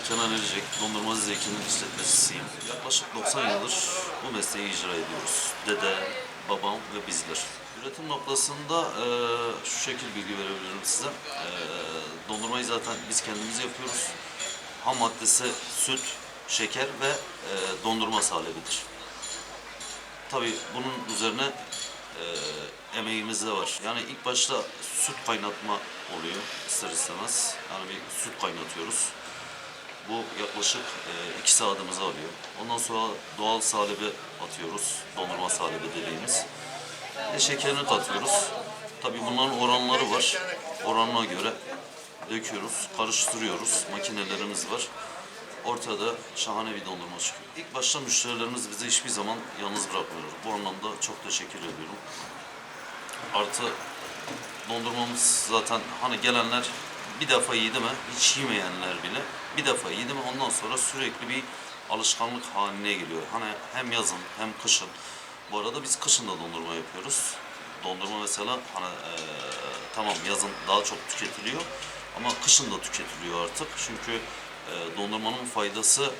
Ben Kenan Erecek, dondurmacı zevkinin işletmecisiyim. Yaklaşık 90 yıldır bu mesleği icra ediyoruz. Dede, babam ve bizler. Üretim noktasında e, şu şekil bilgi verebilirim size. E, dondurmayı zaten biz kendimiz yapıyoruz. Ham maddesi süt, şeker ve e, dondurma salebidir. Tabii bunun üzerine e, emeğimiz de var. Yani ilk başta süt kaynatma oluyor ister istemez. Yani bir süt kaynatıyoruz. Bu yaklaşık e, iki saatimizi alıyor. Ondan sonra doğal salebi atıyoruz. Dondurma salebi dediğimiz. De şekerini katıyoruz. Tabii bunların oranları var. Oranına göre döküyoruz, karıştırıyoruz. Makinelerimiz var. Ortada şahane bir dondurma çıkıyor. İlk başta müşterilerimiz bizi hiçbir zaman yalnız bırakmıyor. Bu anlamda çok teşekkür ediyorum. Artı dondurmamız zaten hani gelenler bir defa yedi mi hiç yemeyenler bile bir defa yedi mi ondan sonra sürekli bir alışkanlık haline geliyor. Hani hem yazın hem kışın. Bu arada biz kışın da dondurma yapıyoruz. Dondurma mesela hani eee, tamam yazın daha çok tüketiliyor ama kışın da tüketiliyor artık. Çünkü eee, dondurmanın faydası eee,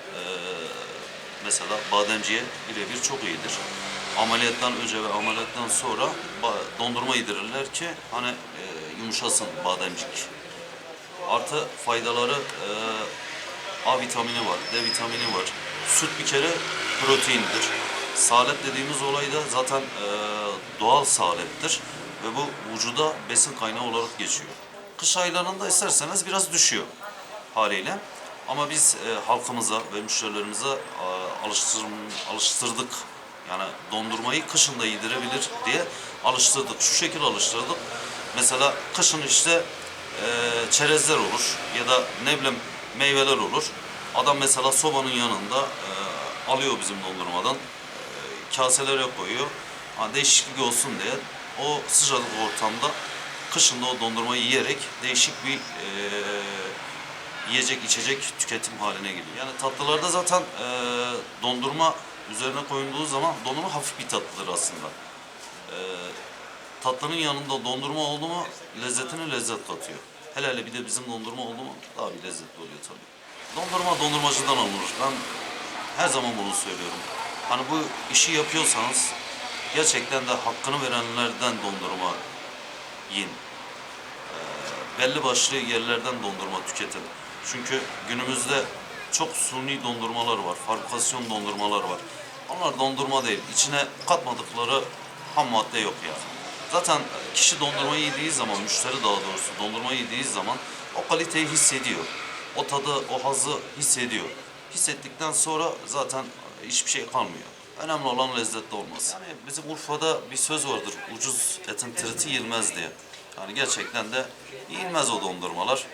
mesela bademciye birebir çok iyidir. Ameliyattan önce ve ameliyattan sonra dondurma yedirirler ki hani e, yumuşasın bademcik. Artı faydaları e, A vitamini var, D vitamini var. Süt bir kere proteindir. Salep dediğimiz olay da zaten e, doğal saleptir ve bu vücuda besin kaynağı olarak geçiyor. Kış aylarında isterseniz biraz düşüyor haliyle. Ama biz e, halkımıza ve müşterilerimize e, alıştır, alıştırdık. Yani dondurmayı kışın da yedirebilir diye alıştırdık. Şu şekil alıştırdık. Mesela kışın işte e, çerezler olur ya da ne bileyim meyveler olur. Adam mesela sobanın yanında e, alıyor bizim dondurmadan e, kaselere koyuyor. Ha, değişiklik olsun diye o sıcak ortamda kışın da o dondurmayı yiyerek değişik bir e, yiyecek içecek tüketim haline geliyor. Yani tatlılarda zaten e, dondurma üzerine koyulduğu zaman dondurma hafif bir tatlıdır aslında. E, tatlının yanında dondurma oldu mu lezzetine lezzet katıyor. Hele hele bir de bizim dondurma oldu mu daha bir lezzetli oluyor tabii. Dondurma dondurmacıdan alınır. Ben her zaman bunu söylüyorum. Hani bu işi yapıyorsanız gerçekten de hakkını verenlerden dondurma yiyin belli başlı yerlerden dondurma tüketin. Çünkü günümüzde çok suni dondurmalar var, fabrikasyon dondurmalar var. Onlar dondurma değil, içine katmadıkları ham madde yok ya. Zaten kişi dondurmayı yediği zaman, müşteri daha doğrusu dondurmayı yediği zaman o kaliteyi hissediyor. O tadı, o hazı hissediyor. Hissettikten sonra zaten hiçbir şey kalmıyor. Önemli olan lezzetli olması. Yani bizim Urfa'da bir söz vardır, ucuz etin tiriti yenmez diye. Yani gerçekten de yenmez o dondurmalar.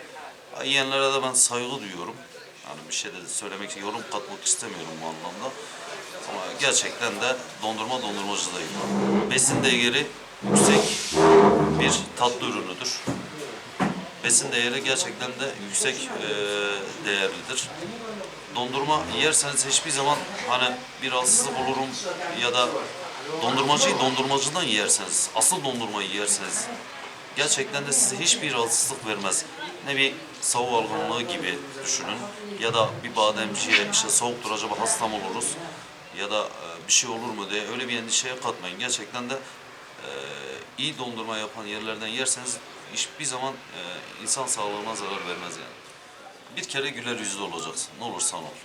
Yiyenlere de ben saygı duyuyorum. Yani bir şey de söylemek, yorum katmak istemiyorum bu anlamda. Ama gerçekten de dondurma dondurmacıdayım. Besin değeri yüksek bir tatlı ürünüdür. Besin değeri gerçekten de yüksek e, değerlidir. Dondurma yerseniz hiçbir zaman hani bir rahatsızlık olurum ya da dondurmacıyı dondurmacıdan yerseniz, asıl dondurmayı yerseniz gerçekten de size hiçbir rahatsızlık vermez. Ne bir soğuk algınlığı gibi düşünün ya da bir bademciye işte soğuktur acaba hasta mı oluruz ya da e, bir şey olur mu diye öyle bir endişeye katmayın. Gerçekten de iyi dondurma yapan yerlerden yerseniz hiçbir zaman e, insan sağlığına zarar vermez yani. Bir kere güler yüzlü olacaksın. Ne olursan ol.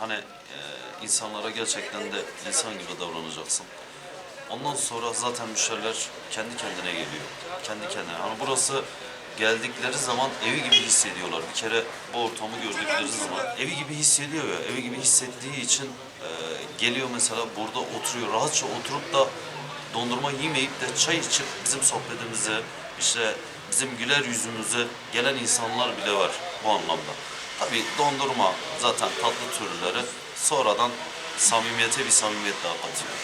Hani e, insanlara gerçekten de insan gibi davranacaksın. Ondan sonra zaten müşteriler kendi kendine geliyor. Kendi kendine. Hani burası geldikleri zaman evi gibi hissediyorlar. Bir kere bu ortamı gördükleri zaman evi gibi hissediyor ya. Evi gibi hissettiği için e, geliyor mesela burada oturuyor. Rahatça oturup da dondurma yemeyip de çay içip bizim sohbetimize işte bizim güler yüzümüze gelen insanlar bile var bu anlamda. Tabii dondurma zaten tatlı türleri sonradan samimiyete bir samimiyet daha katıyor.